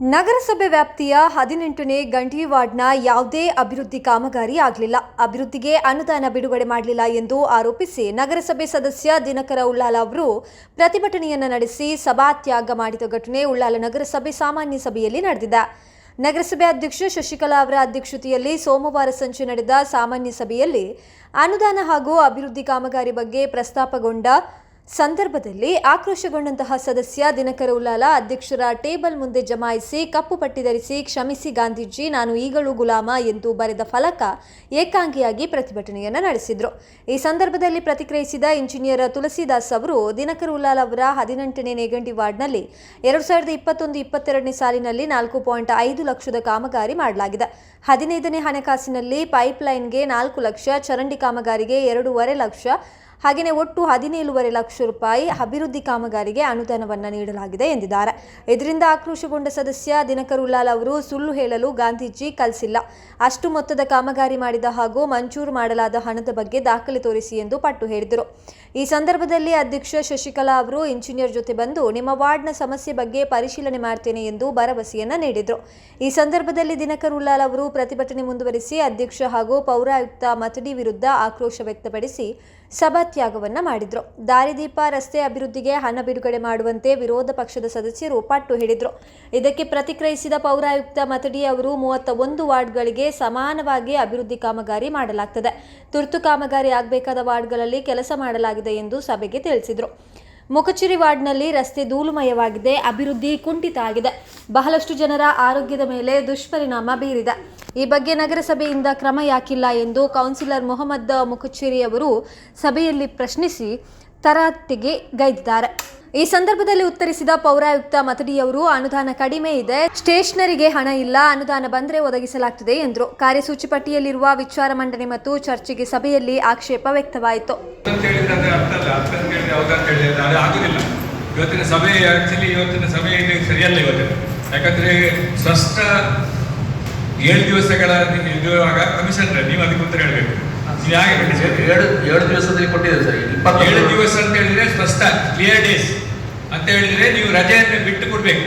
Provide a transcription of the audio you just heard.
ನಗರಸಭೆ ವ್ಯಾಪ್ತಿಯ ಹದಿನೆಂಟನೇ ಗಂಟಿ ವಾರ್ಡ್ನ ಯಾವುದೇ ಅಭಿವೃದ್ಧಿ ಕಾಮಗಾರಿ ಆಗಲಿಲ್ಲ. ಅಭಿವೃದ್ಧಿಗೆ ಅನುದಾನ ಬಿಡುಗಡೆ ಮಾಡಲಿಲ್ಲ ಎಂದು ಆರೋಪಿಸಿ ನಗರಸಭೆ ಸದಸ್ಯ ದಿನಕರ ಉಳ್ಳಾಲ ಅವರು ಪ್ರತಿಭಟನೆಯನ್ನು ನಡೆಸಿ ಸಭಾತ್ಯಾಗ ಮಾಡಿದ ಘಟನೆ ಉಳ್ಳಾಲ ನಗರಸಭೆ ಸಾಮಾನ್ಯ ಸಭೆಯಲ್ಲಿ ನಡೆದಿದೆ. ನಗರಸಭೆ ಅಧ್ಯಕ್ಷ ಶಶಿಕಲಾ ಅವರ ಅಧ್ಯಕ್ಷತೆಯಲ್ಲಿ ಸೋಮವಾರ ಸಂಜೆ ನಡೆದ ಸಾಮಾನ್ಯ ಸಭೆಯಲ್ಲಿ ಅನುದಾನ ಹಾಗೂ ಅಭಿವೃದ್ಧಿ ಕಾಮಗಾರಿ ಬಗ್ಗೆ ಪ್ರಸ್ತಾಪಗೊಂಡ ಸಂದರ್ಭದಲ್ಲಿ ಆಕ್ರೋಶಗೊಂಡಂತಹ ಸದಸ್ಯ ದಿನಕರ ಉಲ್ಲಾಲ ಅಧ್ಯಕ್ಷರ ಟೇಬಲ್ ಮುಂದೆ ಜಮಾಯಿಸಿ ಕಪ್ಪು ಪಟ್ಟಿ ಧರಿಸಿ ಕ್ಷಮಿಸಿ ಗಾಂಧೀಜಿ, ನಾನು ಈಗಲೂ ಗುಲಾಮ ಎಂದು ಬರೆದ ಫಲಕ ಏಕಾಂಗಿಯಾಗಿ ಪ್ರತಿಭಟನೆಯನ್ನು ನಡೆಸಿದರು. ಈ ಸಂದರ್ಭದಲ್ಲಿ ಪ್ರತಿಕ್ರಿಯಿಸಿದ ಇಂಜಿನಿಯರ್ ತುಳಸಿದಾಸ್ ಅವರು, ದಿನಕರ ಉಲ್ಲಾಲ್ ಅವರ ಹದಿನೆಂಟನೇ ನೇಗಂಡಿ ವಾರ್ಡ್ನಲ್ಲಿ ಎರಡು ಸಾವಿರದ ಇಪ್ಪತ್ತೊಂದು ಇಪ್ಪತ್ತೆರಡನೇ ಸಾಲಿನಲ್ಲಿ ನಾಲ್ಕು ಪಾಯಿಂಟ್ ಐದು ಲಕ್ಷದ ಕಾಮಗಾರಿ ಮಾಡಲಾಗಿದೆ. ಹದಿನೈದನೇ ಹಣಕಾಸಿನಲ್ಲಿ ಪೈಪ್ಲೈನ್ಗೆ ನಾಲ್ಕು ಲಕ್ಷ, ಚರಂಡಿ ಕಾಮಗಾರಿಗೆ ಎರಡೂವರೆ ಲಕ್ಷ ಹಾಗೆಯೇ ಒಟ್ಟು ಹದಿನೇಳುವರೆ ಲಕ್ಷ ರೂಪಾಯಿ ಅಭಿವೃದ್ಧಿ ಕಾಮಗಾರಿಗೆ ಅನುದಾನವನ್ನು ನೀಡಲಾಗಿದೆ ಎಂದಿದ್ದಾರೆ. ಇದರಿಂದ ಆಕ್ರೋಶಗೊಂಡ ಸದಸ್ಯ ದಿನಕರ್ ಉಲ್ಲಾಲ್ ಅವರು ಸುಳ್ಳು ಹೇಳಲು ಗಾಂಧೀಜಿ ಕಲಿಸಿಲ್ಲ. ಅಷ್ಟು ಮೊತ್ತದ ಕಾಮಗಾರಿ ಮಾಡಿದ ಹಾಗೂ ಮಂಜೂರು ಮಾಡಲಾದ ಹಣದ ಬಗ್ಗೆ ದಾಖಲೆ ತೋರಿಸಿ ಎಂದು ಪಟ್ಟು ಹೇಳಿದರು. ಈ ಸಂದರ್ಭದಲ್ಲಿ ಅಧ್ಯಕ್ಷ ಶಶಿಕಲಾ ಅವರು ಇಂಜಿನಿಯರ್ ಜೊತೆ ಬಂದು, ನಿಮ್ಮ ವಾರ್ಡ್ನ ಸಮಸ್ಯೆ ಬಗ್ಗೆ ಪರಿಶೀಲನೆ ಮಾಡ್ತೇನೆ ಎಂದು ಭರವಸೆಯನ್ನ ನೀಡಿದರು. ಈ ಸಂದರ್ಭದಲ್ಲಿ ದಿನಕರ್ ಉಲ್ಲಾಲ್ ಅವರು ಪ್ರತಿಭಟನೆ ಮುಂದುವರಿಸಿ, ಅಧ್ಯಕ್ಷ ಹಾಗೂ ಪೌರಾಯುಕ್ತ ಮತಡಿ ವಿರುದ್ಧ ಆಕ್ರೋಶ ವ್ಯಕ್ತಪಡಿಸಿ ಸಭಾತ್ಯಾಗವನ್ನ ಮಾಡಿದ್ರು. ದಾರಿದೀಪ ರಸ್ತೆ ಅಭಿವೃದ್ಧಿಗೆ ಹಣ ಬಿಡುಗಡೆ ಮಾಡುವಂತೆ ವಿರೋಧ ಪಕ್ಷದ ಸದಸ್ಯರು ಪಟ್ಟು ಹಿಡಿದ್ರು. ಇದಕ್ಕೆ ಪ್ರತಿಕ್ರಿಯಿಸಿದ ಪೌರಾಯುಕ್ತ ಮತಡಿ ಅವರು ಮೂವತ್ತ ಒಂದು ವಾರ್ಡ್ಗಳಿಗೆ ಸಮಾನವಾಗಿ ಅಭಿವೃದ್ಧಿ ಕಾಮಗಾರಿ ಮಾಡಲಾಗ್ತದೆ. ತುರ್ತು ಕಾಮಗಾರಿ ಆಗಬೇಕಾದ ವಾರ್ಡ್ಗಳಲ್ಲಿ ಕೆಲಸ ಮಾಡಲಾಗಿದೆ ಎಂದು ಸಭೆಗೆ ತಿಳಿಸಿದರು. ಮುಖಚಿರಿ ವಾರ್ಡ್ನಲ್ಲಿ ರಸ್ತೆ ಧೂಳುಮಯವಾಗಿದೆ, ಅಭಿವೃದ್ಧಿ ಕುಂಠಿತ ಆಗಿದೆ. ಬಹಳಷ್ಟು ಜನರ ಆರೋಗ್ಯದ ಮೇಲೆ ದುಷ್ಪರಿಣಾಮ ಬೀರಿದೆ. ಈ ಬಗ್ಗೆ ನಗರಸಭೆಯಿಂದ ಕ್ರಮ ಯಾಕಿಲ್ಲ ಎಂದು ಕೌನ್ಸಿಲರ್ ಮೊಹಮ್ಮದ್ ಮುಖಚಿರಿ ಅವರು ಸಭೆಯಲ್ಲಿ ಪ್ರಶ್ನಿಸಿ ತರಾಟೆಗೆ ಗೈದಿದ್ದಾರೆ. ಈ ಸಂದರ್ಭದಲ್ಲಿ ಉತ್ತರಿಸಿದ ಪೌರಾಯುಕ್ತ ಮತಡಿಯವರು ಅನುದಾನ ಕಡಿಮೆ ಇದೆ, ಸ್ಟೇಷನರಿಗೆ ಹಣ ಇಲ್ಲ, ಅನುದಾನ ಬಂದರೆ ಒದಗಿಸಲಾಗ್ತದೆ ಎಂದರು. ಕಾರ್ಯಸೂಚಿ ಪಟ್ಟಿಯಲ್ಲಿರುವ ವಿಚಾರ ಮಂಡನೆ ಮತ್ತು ಚರ್ಚೆಗೆ ಸಭೆಯಲ್ಲಿ ಆಕ್ಷೇಪ ವ್ಯಕ್ತವಾಯಿತು. ಇವತ್ತಿನ ಸಭೆ ಸರಿಯಲ್ಲ ಇವತ್ತಿನ. ಯಾಕಂದ್ರೆ ಸ್ಪಷ್ಟ ಏಳು ದಿವಸಗಳ ಇರುವಾಗ ಕಮಿಷನರ್ ನೀವು ಅದಕ್ಕೆ ಉತ್ತರ ಹೇಳಬೇಕು. ನೀವು ಯಾಕೆ? ಏಳು ಏಳು ದಿವಸದಲ್ಲಿ ಕೊಟ್ಟಿದೆ ಸರ್? ಏಳು ಇಪ್ಪತ್ತೇಳು ದಿವಸ ಅಂತ ಹೇಳಿದ್ರೆ ಸ್ಪಷ್ಟ ಕ್ಲಿಯರ್ ಡೇಸ್ ಅಂತ ಹೇಳಿದ್ರೆ ನೀವು ರಜೆಯನ್ನು ಬಿಟ್ಟು ಕೊಡ್ಬೇಕು.